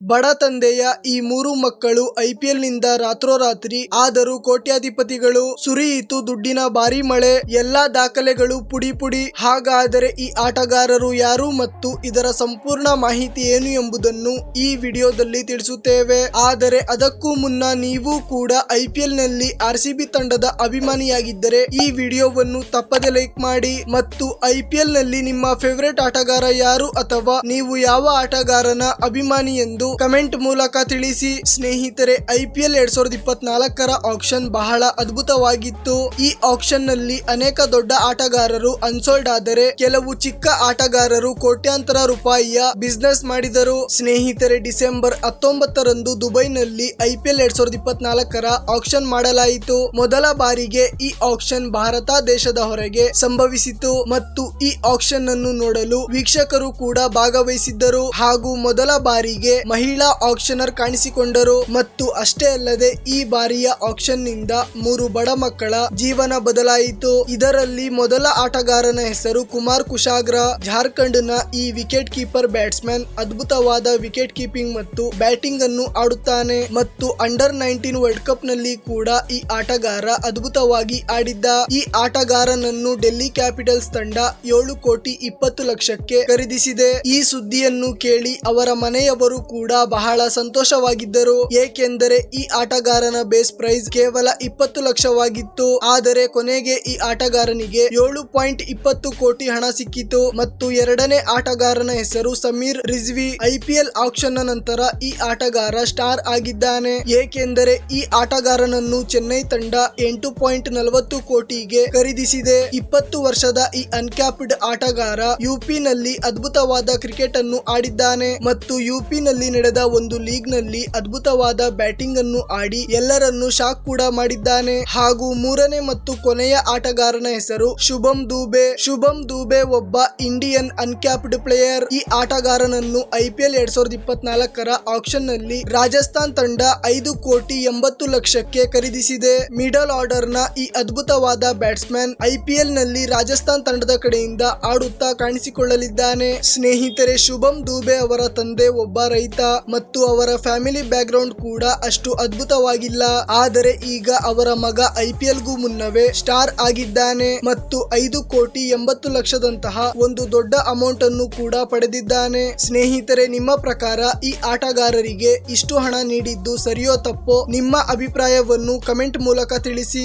ಬಡ ತಂದೆಯ ಈ ಮೂರು ಮಕ್ಕಳು ಐಪಿಎಲ್ನಿಂದ ರಾತ್ರೋರಾತ್ರಿ ಆದರೂ ಕೋಟ್ಯಾಧಿಪತಿಗಳು ಸುರಿಯಿತು ದುಡ್ಡಿನ ಭಾರಿ ಮಳೆ, ಎಲ್ಲಾ ದಾಖಲೆಗಳು ಪುಡಿ ಪುಡಿ. ಹಾಗಾದರೆ ಈ ಆಟಗಾರರು ಯಾರು ಮತ್ತು ಇದರ ಸಂಪೂರ್ಣ ಮಾಹಿತಿ ಏನು ಎಂಬುದನ್ನು ಈ ವಿಡಿಯೋದಲ್ಲಿ ತಿಳಿಸುತ್ತೇವೆ. ಆದರೆ ಅದಕ್ಕೂ ಮುನ್ನ ನೀವು ಕೂಡ ಐಪಿಎಲ್ನಲ್ಲಿ ಆರ್ ತಂಡದ ಅಭಿಮಾನಿಯಾಗಿದ್ದರೆ ಈ ವಿಡಿಯೋವನ್ನು ತಪ್ಪದೆ ಲೈಕ್ ಮಾಡಿ ಮತ್ತು ಐಪಿಎಲ್ನಲ್ಲಿ ನಿಮ್ಮ ಫೇವರೆಟ್ ಆಟಗಾರ ಯಾರು ಅಥವಾ ನೀವು ಯಾವ ಆಟಗಾರನ ಅಭಿಮಾನಿ ಎಂದು ಕಮೆಂಟ್ ಮೂಲಕ ತಿಳಿಸಿ, ಸ್ನೇಹಿತರೆ ಐಪಿಎಲ್ ಎರಡ್ ಸಾವಿರದ ಇಪ್ಪತ್ನಾಲ್ಕರ ಆಕ್ಷನ್ ಬಹಳ ಅದ್ಭುತವಾಗಿತ್ತು. ಈ ಆಕ್ಷನ್ನಲ್ಲಿ ಅನೇಕ ದೊಡ್ಡ ಆಟಗಾರರು ಅನ್ಸೋಲ್ಡ್ ಆದರೆ, ಕೆಲವು ಚಿಕ್ಕ ಆಟಗಾರರು ಕೋಟ್ಯಾಂತರ ರೂಪಾಯಿಯ ಬಿಸ್ನೆಸ್ ಮಾಡಿದರು. ಸ್ನೇಹಿತರೆ, ಡಿಸೆಂಬರ್ ಹತ್ತೊಂಬತ್ತರಂದು ದುಬೈನಲ್ಲಿ ಐಪಿಎಲ್ ಎರಡ್ ಸಾವಿರದ ಇಪ್ಪತ್ನಾಲ್ಕರ ಆಕ್ಷನ್ ಮಾಡಲಾಯಿತು. ಮೊದಲ ಬಾರಿಗೆ ಈ ಆಕ್ಷನ್ ಭಾರತ ದೇಶದ ಹೊರಗೆ ಸಂಭವಿಸಿತು ಮತ್ತು ಈ ಆಕ್ಷನ್ ಅನ್ನು ನೋಡಲು ವೀಕ್ಷಕರು ಕೂಡ ಭಾಗವಹಿಸಿದ್ದರು. ಹಾಗೂ ಮೊದಲ ಬಾರಿಗೆ ಮಹಿಳಾ ಆಕ್ಷನರ್ ಕಾಣಿಸಿಕೊಂಡರು. ಮತ್ತು ಅಷ್ಟೇ ಅಲ್ಲದೆ ಈ ಬಾರಿಯ ಆಕ್ಷನ್ನಿಂದ ಮೂರು ಬಡ ಮಕ್ಕಳ ಜೀವನ ಬದಲಾಯಿತು. ಇದರಲ್ಲಿ ಮೊದಲ ಆಟಗಾರನ ಹೆಸರು ಕುಮಾರ್ ಕುಶಾಗ್ರ. ಜಾರ್ಖಂಡ್ ಈ ವಿಕೆಟ್ ಕೀಪರ್ ಬ್ಯಾಟ್ಸ್ಮನ್ ಅದ್ಭುತವಾದ ವಿಕೆಟ್ ಕೀಪಿಂಗ್ ಮತ್ತು ಬ್ಯಾಟಿಂಗ್ ಅನ್ನು ಆಡುತ್ತಾನೆ. ಮತ್ತು ಅಂಡರ್ ನೈನ್ಟೀನ್ ವರ್ಲ್ಡ್ ಕಪ್ನಲ್ಲಿ ಕೂಡ ಈ ಆಟಗಾರ ಅದ್ಭುತವಾಗಿ ಆಡಿದ್ದ. ಈ ಆಟಗಾರನನ್ನು ಡೆಲ್ಲಿ ಕ್ಯಾಪಿಟಲ್ಸ್ ತಂಡ ಏಳು ಕೋಟಿ ಇಪ್ಪತ್ತು ಲಕ್ಷಕ್ಕೆ ಖರೀದಿಸಿದೆ. ಈ ಸುದ್ದಿಯನ್ನು ಕೇಳಿ ಅವರ ಮನೆಯವರು ಕೂಡ ಬಹಳ ಸಂತೋಷವಾಗಿದ್ದರು. ಏಕೆಂದರೆ ಈ ಆಟಗಾರನ ಬೇಸ್ ಪ್ರೈಸ್ ಕೇವಲ ಇಪ್ಪತ್ತು ಲಕ್ಷವಾಗಿತ್ತು. ಆದರೆ ಕೊನೆಗೆ ಈ ಆಟಗಾರನಿಗೆ ಏಳು ಪಾಯಿಂಟ್ ಇಪ್ಪತ್ತು ಕೋಟಿ ಹಣ ಸಿಕ್ಕಿತು. ಮತ್ತು ಎರಡನೇ ಆಟಗಾರನ ಹೆಸರು ಸಮೀರ್ ರಿಜ್ವಿ. ಐಪಿಎಲ್ ಆಕ್ಷನ್ ನಂತರ ಈ ಆಟಗಾರ ಸ್ಟಾರ್ ಆಗಿದ್ದಾನೆ. ಏಕೆಂದರೆ ಈ ಆಟಗಾರನನ್ನು ಚೆನ್ನೈ ತಂಡ ಎಂಟು ಪಾಯಿಂಟ್ ನಲವತ್ತು ಕೋಟಿಗೆ ಖರೀದಿಸಿದೆ. ಇಪ್ಪತ್ತು ವರ್ಷದ ಈ ಅನ್ಕ್ಯಾಪ್ಡ್ ಆಟಗಾರ ಯುಪಿನಲ್ಲಿ ಅದ್ಭುತವಾದ ಕ್ರಿಕೆಟ್ ಅನ್ನು ಆಡಿದ್ದಾನೆ. ಮತ್ತು ಯುಪಿ ನಲ್ಲಿ ನಡೆದ ಒಂದು ಲೀಗ್ನಲ್ಲಿ ಅದ್ಭುತವಾದ ಬ್ಯಾಟಿಂಗ್ ಅನ್ನು ಆಡಿ ಎಲ್ಲರನ್ನು ಶಾಕ್ ಕೂಡ ಮಾಡಿದ್ದಾನೆ. ಹಾಗೂ ಮೂರನೇ ಮತ್ತು ಕೊನೆಯ ಆಟಗಾರನ ಹೆಸರು ಶುಭಂ ದೂಬೆ. ಶುಭಂ ದೂಬೆ ಒಬ್ಬ ಇಂಡಿಯನ್ ಅನ್ಕ್ಯಾಪ್ಡ್ ಪ್ಲೇಯರ್. ಈ ಆಟಗಾರನನ್ನು ಐಪಿಎಲ್ ಎರಡ್ ಸಾವಿರದ ಇಪ್ಪತ್ನಾಲ್ಕರ ಆಕ್ಷನ್ನಲ್ಲಿ ರಾಜಸ್ಥಾನ್ ತಂಡ ಐದು ಕೋಟಿ ಎಂಬತ್ತು ಲಕ್ಷಕ್ಕೆ ಖರೀದಿಸಿದೆ. ಮಿಡಲ್ ಆರ್ಡರ್ನ ಈ ಅದ್ಭುತವಾದ ಬ್ಯಾಟ್ಸ್ಮನ್ ಐಪಿಎಲ್ನಲ್ಲಿ ರಾಜಸ್ಥಾನ್ ತಂಡದ ಕಡೆಯಿಂದ ಆಡುತ್ತಾ ಕಾಣಿಸಿಕೊಳ್ಳಲಿದ್ದಾನೆ. ಸ್ನೇಹಿತರೆ, ಶುಭಂ ದೂಬೆ ಅವರ ತಂದೆ ಒಬ್ಬ ರೈತ. ಮತ್ತು ಅವರ ಫ್ಯಾಮಿಲಿ ಬ್ಯಾಕ್ ಗ್ರೌಂಡ್ ಕೂಡ ಅಷ್ಟು ಅದ್ಭುತವಾಗಿಲ್ಲ. ಆದರೆ ಈಗ ಅವರ ಮಗ ಐಪಿಎಲ್ ಗೂ ಮುನ್ನವೇ ಸ್ಟಾರ್ ಆಗಿದ್ದಾನೆ ಮತ್ತು ಐದು ಕೋಟಿ ಎಂಬತ್ತು ಲಕ್ಷದಂತಹ ಒಂದು ದೊಡ್ಡ ಅಮೌಂಟ್ ಅನ್ನು ಕೂಡ ಪಡೆದಿದ್ದಾನೆ. ಸ್ನೇಹಿತರೆ, ನಿಮ್ಮ ಪ್ರಕಾರ ಈ ಆಟಗಾರರಿಗೆ ಇಷ್ಟು ಹಣ ನೀಡಿದ್ದು ಸರಿಯೋ ತಪ್ಪೋ ನಿಮ್ಮ ಅಭಿಪ್ರಾಯವನ್ನು ಕಮೆಂಟ್ ಮೂಲಕ ತಿಳಿಸಿ.